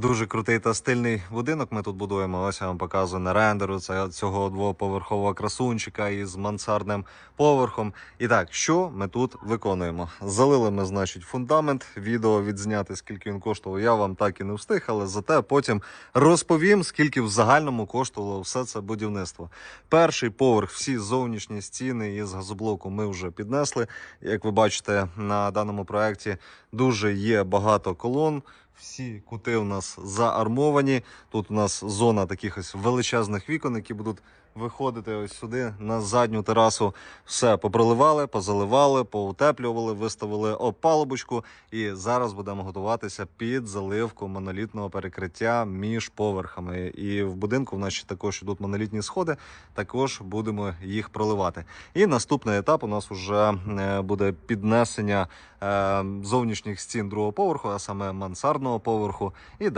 Дуже крутий та стильний будинок. Ми тут будуємо. Ось я вам показую на рендеру це цього двоповерхового красунчика із мансардним поверхом. І так, що ми тут виконуємо? Залили ми, значить, фундамент. Відео відзняти, скільки він коштував. Я вам так і не встиг, але зате потім розповім, скільки в загальному коштувало все це будівництво. Перший поверх, всі зовнішні стіни із газоблоку ми вже піднесли. Як ви бачите на даному проєкті, дуже є багато колон. Всі кути у нас заармовані. Тут у нас зона таких ось величезних вікон, які будуть виходити ось сюди на задню терасу. Все попроливали, позаливали, поутеплювали, виставили опалубочку. І зараз будемо готуватися під заливку монолітного перекриття між поверхами. І в будинку в нас ще також ідуть монолітні сходи. Також будемо їх проливати. І наступний етап у нас вже е, буде піднесення зовнішніх стін другого поверху, а саме мансардного поверху. І далі.